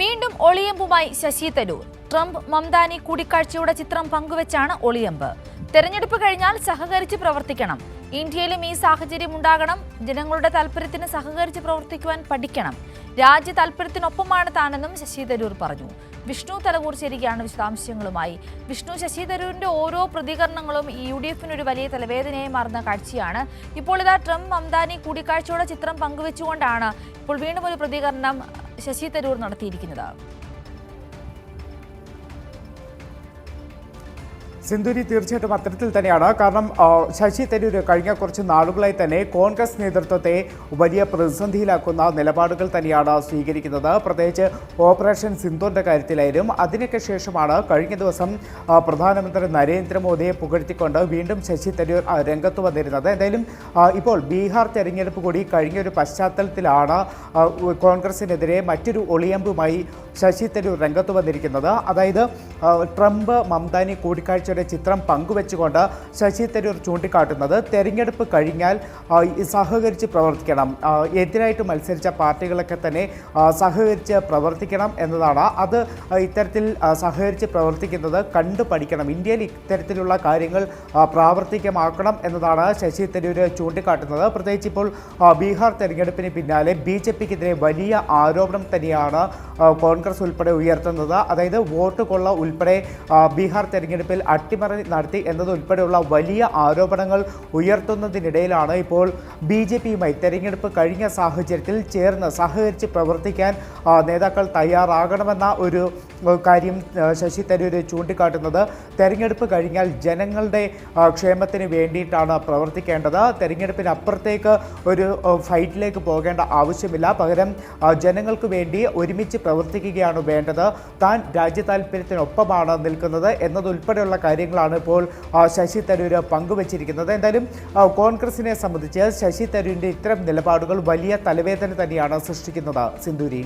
വീണ്ടും ഒളിയമ്പുമായി ശശി തരൂർ. ട്രംപ് മംദാനി കൂടിക്കാഴ്ചയുടെ ചിത്രം പങ്കുവച്ചാണ് ഒളിയമ്പ്. തെരഞ്ഞെടുപ്പ് കഴിഞ്ഞാൽ സഹകരിച്ച് പ്രവർത്തിക്കണം. ഇന്ത്യയിലും ഈ സാഹചര്യം ഉണ്ടാകണം. ജനങ്ങളുടെ താല്പര്യത്തിന് സഹകരിച്ച് പ്രവർത്തിക്കുവാൻ പഠിക്കണം. രാജ്യ താല്പര്യത്തിനൊപ്പമാണ് താനെന്നും ശശി തരൂർ പറഞ്ഞു. വിഷ്ണു തലകൂർ ശരിക്കാണ് വിശദാംശങ്ങളുമായി. വിഷ്ണു ശശി തരൂരിന്റെ ഓരോ പ്രതികരണങ്ങളും യു ഡി എഫിന് ഒരു വലിയ തലവേദനയായി മാറുന്ന കാഴ്ചയാണ്. ഇപ്പോൾ ഇതാ ട്രംപ് മംതാനി കൂടിക്കാഴ്ചയുടെ ചിത്രം പങ്കുവെച്ചുകൊണ്ടാണ് ഇപ്പോൾ വീണ്ടും ഒരു പ്രതികരണം ശശി തരൂർ നടത്തിയിരിക്കുന്നത്. സിന്ധുരി തീർച്ചയായിട്ടും അത്തരത്തിൽ തന്നെയാണ്. കാരണം ശശി തരൂർ കഴിഞ്ഞ കുറച്ച് നാളുകളായി തന്നെ കോൺഗ്രസ് നേതൃത്വത്തെ വലിയ പ്രതിസന്ധിയിലാക്കുന്ന നിലപാടുകൾ തന്നെയാണ് സ്വീകരിക്കുന്നത്. പ്രത്യേകിച്ച് ഓപ്പറേഷൻ സിന്ധുവിന്റെ കാര്യത്തിലായാലും അതിനൊക്കെ ശേഷമാണ് കഴിഞ്ഞ ദിവസം പ്രധാനമന്ത്രി നരേന്ദ്രമോദിയെ പുകഴ്ത്തിക്കൊണ്ട് വീണ്ടും ശശി തരൂർ രംഗത്ത് വന്നിരുന്നത്. എന്തായാലും ഇപ്പോൾ ബീഹാർ തെരഞ്ഞെടുപ്പ് കൂടി കഴിഞ്ഞൊരു പശ്ചാത്തലത്തിലാണ് ആ, കോൺഗ്രസിനെതിരെ മറ്റൊരു ഒളിയമ്പുമായി ശശി തരൂർ രംഗത്ത് വന്നിരിക്കുന്നത്. അതായത് ട്രംപ് മംതാനി മംദാനി കൂടിക്കാഴ്ചയുടെ ചിത്രം പങ്കുവെച്ചുകൊണ്ട് ശശി തരൂർ ചൂണ്ടിക്കാട്ടുന്നത് തെരഞ്ഞെടുപ്പ് കഴിഞ്ഞാൽ സഹകരിച്ച് പ്രവർത്തിക്കണം. എതിരായിട്ട് മത്സരിച്ച പാർട്ടികളൊക്കെ തന്നെ സഹകരിച്ച് പ്രവർത്തിക്കണം എന്നതാണ്. അത് ഇത്തരത്തിൽ സഹകരിച്ച് പ്രവർത്തിക്കുന്നത് കണ്ടു പഠിക്കണം. ഇന്ത്യയിൽ ഇത്തരത്തിലുള്ള കാര്യങ്ങൾ പ്രാവർത്തികമാക്കണം എന്നതാണ് ശശി തരൂർ ചൂണ്ടിക്കാട്ടുന്നത്. പ്രത്യേകിച്ച് ഇപ്പോൾ ബീഹാർ തെരഞ്ഞെടുപ്പിന് പിന്നാലെ ബി ജെ പിക്കെതിരെ വലിയ ആരോപണം തന്നെയാണ് കോൺഗ്രസ് ഉൾപ്പെടെ ഉയർത്തുന്നത്. അതായത് വോട്ട് കൊള്ള ഉൾപ്പെടെ ബീഹാർ തെരഞ്ഞെടുപ്പിൽ അട്ടിമറി നടത്തി എന്നതുൾപ്പെടെയുള്ള വലിയ ആരോപണങ്ങൾ ഉയർത്തുന്നതിനിടയിലാണ് ഇപ്പോൾ ബി ജെ പിയുമായി തെരഞ്ഞെടുപ്പ് കഴിഞ്ഞ സാഹചര്യത്തിൽ ചേർന്ന് സഹകരിച്ച് പ്രവർത്തിക്കാൻ നേതാക്കൾ തയ്യാറാകണമെന്ന ഒരു കാര്യം ശശി തരൂർ ചൂണ്ടിക്കാട്ടുന്നത്. തെരഞ്ഞെടുപ്പ് കഴിഞ്ഞാൽ ജനങ്ങളുടെ ക്ഷേമത്തിന് വേണ്ടിയിട്ടാണ് പ്രവർത്തിക്കേണ്ടത്. തെരഞ്ഞെടുപ്പിന് അപ്പുറത്തേക്ക് ഒരു ഫൈറ്റിലേക്ക് പോകേണ്ട ആവശ്യമില്ല. പകരം ജനങ്ങൾക്ക് വേണ്ടി ഒരുമിച്ച് പ്രവർത്തിക്കുകയാണ് വേണ്ടത്. താൻ രാജ്യ താല്പര്യത്തിനൊപ്പമാണ് നിൽക്കുന്നത് എന്നതുൾപ്പെടെയുള്ള കാര്യങ്ങളാണ് ഇപ്പോൾ ശശി തരൂർ പങ്കുവച്ചിരിക്കുന്നത്. എന്തായാലും കോൺഗ്രസിനെ സംബന്ധിച്ച് ശശി തരൂരിന്റെ ഇത്തരം നിലപാടുകൾ വലിയ തലവേദന തന്നെയാണ് സൃഷ്ടിക്കുന്നത്. സിന്ധൂരി